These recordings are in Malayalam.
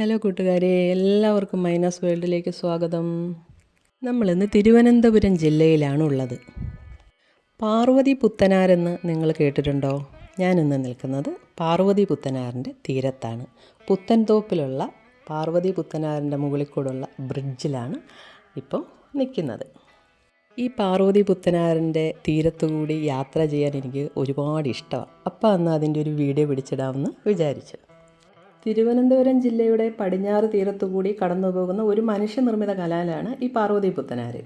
ഹലോ കൂട്ടുകാരെ എല്ലാവർക്കും മൈനസ് വേൾഡിലേക്ക് സ്വാഗതം. നമ്മളിന്ന് തിരുവനന്തപുരം ജില്ലയിലാണ് ഉള്ളത് പാർവതി പുത്തനാരെന്ന് നിങ്ങൾ കേട്ടിട്ടുണ്ടോ? ഞാനിന്ന് നിൽക്കുന്നത് പാർവതി പുത്തനാറിന്റെ തീരത്താണ്. പുത്തൻതോപ്പിലുള്ള പാർവതി പുത്തനാറിന്റെ മുകളിൽ കൂടെയുള്ള ബ്രിഡ്ജിലാണ് ഇപ്പോൾ നിൽക്കുന്നത്. ഈ പാർവതി പുത്തനാറിന്റെ തീരത്തുകൂടി യാത്ര ചെയ്യാൻ എനിക്ക് ഒരുപാട് ഇഷ്ടമാണ്. അപ്പോൾ അന്ന് അതിന്റെ ഒരു വീഡിയോ പിടിച്ചിടാമെന്ന് വിചാരിച്ചു. തിരുവനന്തപുരം ജില്ലയുടെ പടിഞ്ഞാറ് തീരത്തുകൂടി കടന്നുപോകുന്ന ഒരു മനുഷ്യനിർമ്മിത കലാലാണ് ഈ പാർവതി പുത്തനാര്.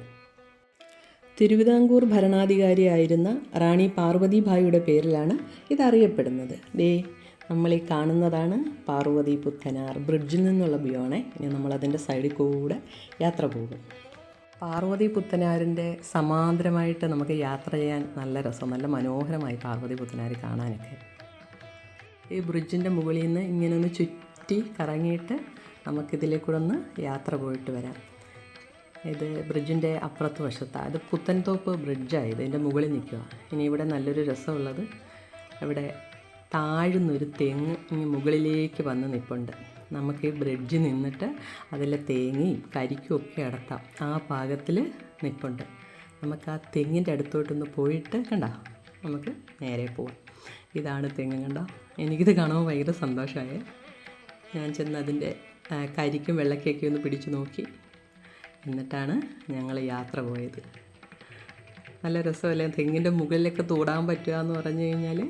തിരുവിതാംകൂർ ഭരണാധികാരിയായിരുന്ന റാണി പാർവതിഭായിയുടെ പേരിലാണ് ഇതറിയപ്പെടുന്നത്. ദേ നമ്മൾ ഈ കാണുന്നതാണ് പാർവതി പുത്തനാർ. ബ്രിഡ്ജിൽ നിന്നുള്ള വ്യൂ ആണേ. ഇനി നമ്മളതിന്റെ സൈഡിൽ കൂടെ യാത്ര പോകും. പാർവതി പുത്തനാരിന്റെ സമാന്തരമായിട്ട് നമുക്ക് യാത്ര ചെയ്യാൻ നല്ല രസം നല്ല മനോഹരമായി പാർവതി പുത്തനാർ കാണാനൊക്കെ. ഈ ബ്രിഡ്ജിന്റെ മുകളിൽ നിന്ന് ഇങ്ങനെ ഒന്ന് ചുറ്റി കറങ്ങിയിട്ട് നമുക്കിതിലേക്കൂടെ ഒന്ന് യാത്ര പോയിട്ട് വരാം. ഇത് ബ്രിഡ്ജിന്റെ അപ്പുറത്ത് വശത്താണ് ഇത് പുത്തൻതോപ്പ് ബ്രിഡ്ജാണ് ഇതിന്റെ മുകളിൽ നിൽക്കുക. ഇനി ഇവിടെ നല്ലൊരു രസമുള്ളത്. ഇവിടെ താഴ്ന്നൊരു തെങ്ങ് ഇനി മുകളിലേക്ക് വന്ന് നിൽപ്പുണ്ട് നമുക്ക് ഈ ബ്രിഡ്ജ് നിന്നിട്ട് അതിലെ തേങ്ങയും കരിക്കും ഒക്കെ അടത്താം. ആ പാകത്തിൽ നിൽപ്പുണ്ട് നമുക്ക് ആ തെങ്ങിന്റെ അടുത്തോട്ടൊന്ന് പോയിട്ട് കണ്ട. നമുക്ക് നേരെ പോവാം. ഇതാണ് തെങ്ങ് കണ്ടോ. എനിക്കിത് കാണുമ്പോൾ ഭയങ്കര സന്തോഷമായി ഞാൻ ചെന്ന് അതിന്റെ കരിക്കും വെള്ളക്കൊക്കെ ഒന്ന് പിടിച്ചു നോക്കി. എന്നിട്ടാണ് ഞങ്ങൾ യാത്ര പോയത്. നല്ല രസമല്ലേ? തെങ്ങിന്റെ മുകളിലൊക്കെ തൂടാൻ പറ്റുക എന്ന് പറഞ്ഞു കഴിഞ്ഞാൽ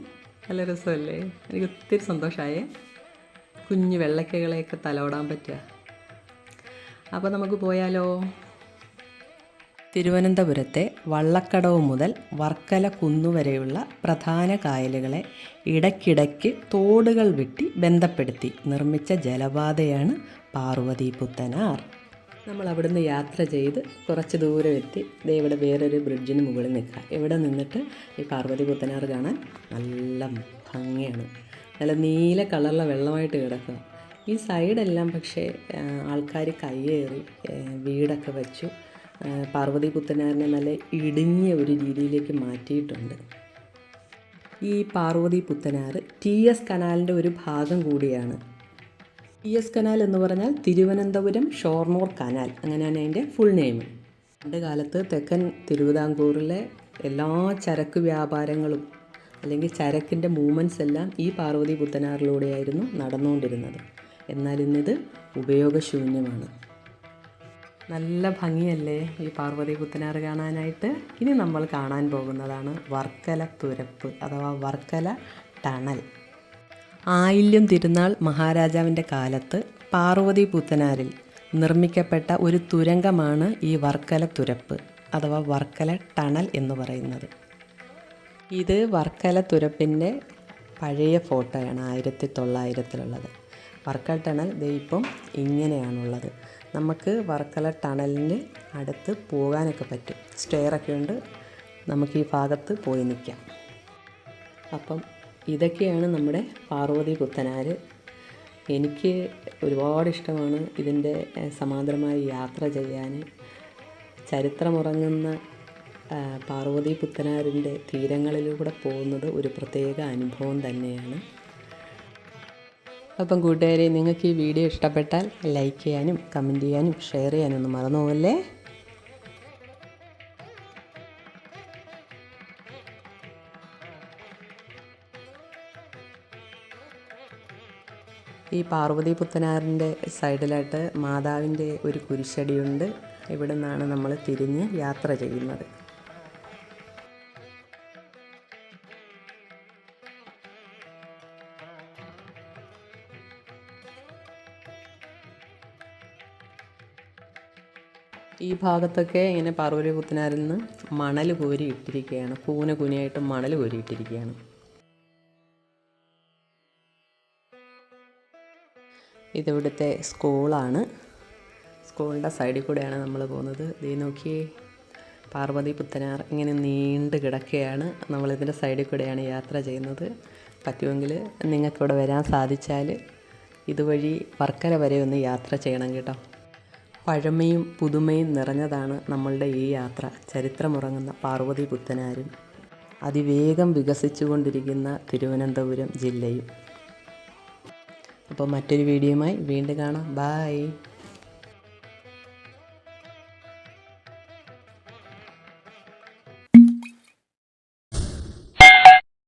നല്ല രസമല്ലേ? എനിക്ക് ഒത്തിരി സന്തോഷമായേ കുഞ്ഞു വെള്ളക്കകളെയൊക്കെ തലോടാൻ പറ്റുക. അപ്പോൾ നമുക്ക് പോയാലോ? തിരുവനന്തപുരത്തെ വള്ളക്കടവ് മുതൽ വർക്കല കുന്നുവരെയുള്ള പ്രധാന കായലുകളെ ഇടയ്ക്കിടയ്ക്ക് തോടുകൾ വെട്ടി ബന്ധപ്പെടുത്തി നിർമ്മിച്ച ജലപാതയാണ് പാർവതി പുത്തനാർ. നമ്മൾ അവിടുന്ന് യാത്ര ചെയ്ത് കുറച്ച് ദൂരം എത്തി. ദേ ഇവിടെ വേറൊരു ബ്രിഡ്ജിന് മുകളിൽ നിൽക്കുക. ഇവിടെ നിന്നിട്ട് ഈ പാർവതി പുത്തനാർ കാണാൻ നല്ല ഭംഗിയാണ്. നല്ല നീല കളറിലെ വെള്ളമായിട്ട് കിടക്കുക. ഈ സൈഡെല്ലാം പക്ഷേ ആൾക്കാർ കയ്യേറി വീടൊക്കെ വെച്ചു. പാർവതി പുത്തനാറിനെ നല്ല ഇടുങ്ങിയ ഒരു രീതിയിലേക്ക് മാറ്റിയിട്ടുണ്ട്. ഈ പാർവതി പുത്തനാറ് ടി എസ് കനാലിന്റെ ഒരു ഭാഗം കൂടിയാണ്. ടി എസ് കനാൽ എന്ന് പറഞ്ഞാൽ തിരുവനന്തപുരം ഷോർണൂർ കനാൽ. അങ്ങനെയാണ് അതിന്റെ ഫുൾ നെയിം പണ്ട് കാലത്ത് തെക്കൻ തിരുവിതാംകൂറിലെ എല്ലാ ചരക്ക് വ്യാപാരങ്ങളും അല്ലെങ്കിൽ ചരക്കിന്റെ മൂവ്മെന്റ്സ് എല്ലാം ഈ പാർവതി പുത്തനാറിലൂടെയായിരുന്നു നടന്നുകൊണ്ടിരുന്നത്. എന്നാൽ ഇന്നിത് ഉപയോഗശൂന്യമാണ്. നല്ല ഭംഗിയല്ലേ ഈ പാർവതി കുത്തനാർ കാണാനായിട്ട്? ഇനി നമ്മൾ കാണാൻ പോകുന്നതാണ് വർക്കല തുരപ്പ് അഥവാ വർക്കല ടണൽ. ആയില്യം തിരുനാൾ മഹാരാജാവിന്റെ കാലത്ത് പാർവതി പുത്തനാരിൽ നിർമ്മിക്കപ്പെട്ട ഒരു തുരങ്കമാണ് ഈ വർക്കല തുരപ്പ് അഥവാ വർക്കല ടണൽ എന്ന് പറയുന്നത്. ഇത് വർക്കല തുരപ്പിന്റെ പഴയ ഫോട്ടോയാണ് ആയിരത്തി തൊള്ളായിരത്തിലുള്ളത്. വർക്കല ടണൽ ദേ ഇപ്പം ഇങ്ങനെയാണുള്ളത്. നമുക്ക് വർക്കല ടണലിന് അടുത്ത് പോകാനൊക്കെ പറ്റും. സ്റ്റെയറൊക്കെ ഉണ്ട്. നമുക്ക് ഈ ഭാഗത്ത് പോയി നിൽക്കാം അപ്പം ഇതൊക്കെയാണ് നമ്മുടെ പാർവതി പുത്തനാര്. എനിക്ക് ഒരുപാട് ഇഷ്ടമാണ് ഇതിന്റെ സമാന്തരമായി യാത്ര ചെയ്യാൻ. ചരിത്രമുറങ്ങുന്ന പാർവതി പുത്തനാരിന്റെ തീരങ്ങളിലൂടെ പോകുന്നത് ഒരു പ്രത്യേക അനുഭവം തന്നെയാണ്. അപ്പം കൂട്ടുകാരെ നിങ്ങൾക്ക് ഈ വീഡിയോ ഇഷ്ടപ്പെട്ടാൽ ലൈക്ക് ചെയ്യാനും കമന്റ് ചെയ്യാനും ഷെയർ ചെയ്യാനും ഒന്നും മറന്നു പോകല്ലേ ഈ പാർവതി പുത്തനാറിന്റെ സൈഡിലായിട്ട് മാതാവിന്റെ ഒരു കുരിശടിയുണ്ട്. ഇവിടെ നിന്നാണ് നമ്മൾ തിരിഞ്ഞ് യാത്ര ചെയ്യുന്നത്. ഈ ഭാഗത്തൊക്കെ ഇങ്ങനെ പാർവതി പുത്തനാരിൽ നിന്ന് മണൽ കോരി ഇട്ടിരിക്കുകയാണ് കൂന കുനിയായിട്ട് മണൽ കോരി ഇട്ടിരിക്കുകയാണ് ഇതിവിടുത്തെ സ്കൂളാണ്. സ്കൂളിന്റെ സൈഡിൽ കൂടെയാണ് നമ്മൾ പോകുന്നത്. ദേ നോക്കി പാർവതി പുത്തനാർ ഇങ്ങനെ നീണ്ട് കിടക്കുകയാണ്. നമ്മളിതിന്റെ സൈഡിൽ കൂടെയാണ് യാത്ര ചെയ്യുന്നത്. പറ്റുമെങ്കിൽ നിങ്ങൾക്കിവിടെ വരാൻ സാധിച്ചാൽ ഇതുവഴി വർക്കല വരെ ഒന്ന് യാത്ര ചെയ്യണം കേട്ടോ. പഴമയും പുതുമയും നിറഞ്ഞതാണ് നമ്മളുടെ ഈ യാത്ര. ചരിത്രമുറങ്ങുന്ന പാർവതി പുത്തനാരും അതിവേഗം വികസിച്ചുകൊണ്ടിരിക്കുന്ന തിരുവനന്തപുരം ജില്ലയും. അപ്പോൾ മറ്റൊരു വീഡിയോയുമായി വീണ്ടും കാണാം. ബായ്